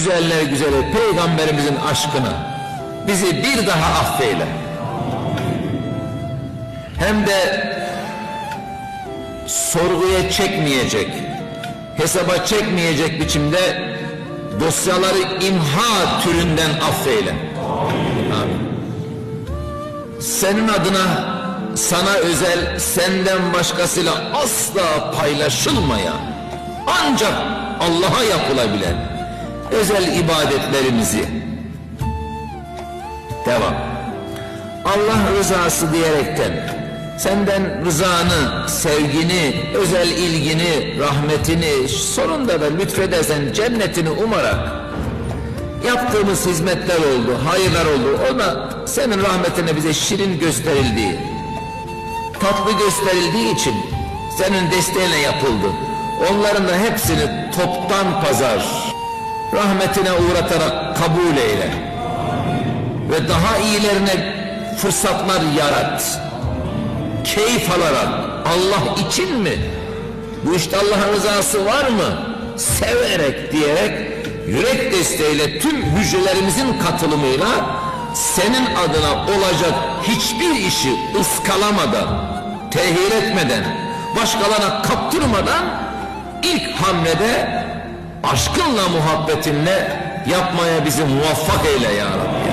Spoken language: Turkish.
güzeller güzeli peygamberimizin aşkına bizi bir daha affeyle. Hem de sorguya çekmeyecek, hesaba çekmeyecek biçimde dosyaları imha türünden affeyle. Senin adına sana özel senden başkasıyla asla paylaşılmayan ancak Allah'a yapılabilen özel ibadetlerimizi devam Allah rızası diyerekten senden rızanı, sevgini, özel ilgini, rahmetini, sonunda da lütfedersen cennetini umarak yaptığımız hizmetler oldu, hayırlar oldu. Ona senin rahmetine bize şirin gösterildiği, tatlı gösterildiği için senin desteğine yapıldı. Onların da hepsini toptan pazar, rahmetine uğratarak kabul eyle. Ve daha iyilerine fırsatlar yarat. Keyif alarak Allah için mi? Bu işte Allah'ın rızası var mı? Severek diyerek yürek desteğiyle tüm hücrelerimizin katılımıyla senin adına olacak hiçbir işi ıskalamadan, tehir etmeden, başkalarına kaptırmadan ilk hamlede aşkınla muhabbetinle yapmaya bizi muvaffak eyle ya Rabbi.